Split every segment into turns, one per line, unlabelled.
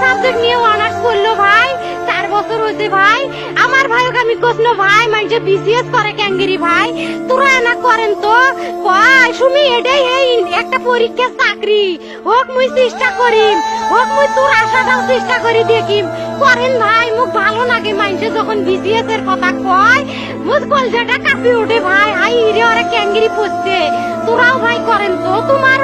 Subject নিয়ে honours করল ভাই ভাই। আমার ভাইকে আমি ভাই করে ভাই। তোরা করেন তো এটাই এই একটা চাকরি। হোক, মুই চেষ্টা হোক, মুই তোর চেষ্টা করি করেন ভাই ভালো লাগে এর কথা কলজাটা ওঠে ভাই পড়ছে। তোরাও ভাই করেন তো, তোমারও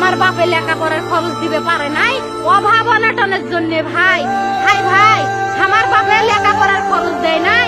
আমার বাপে লেখাপড়ার খরচ দিবে পারে নাই? অভাব অনাটনের জন্য ভাই। ভাই ভাই, আমার বাপে লেখাপড়ার খরচ দেয় নাই?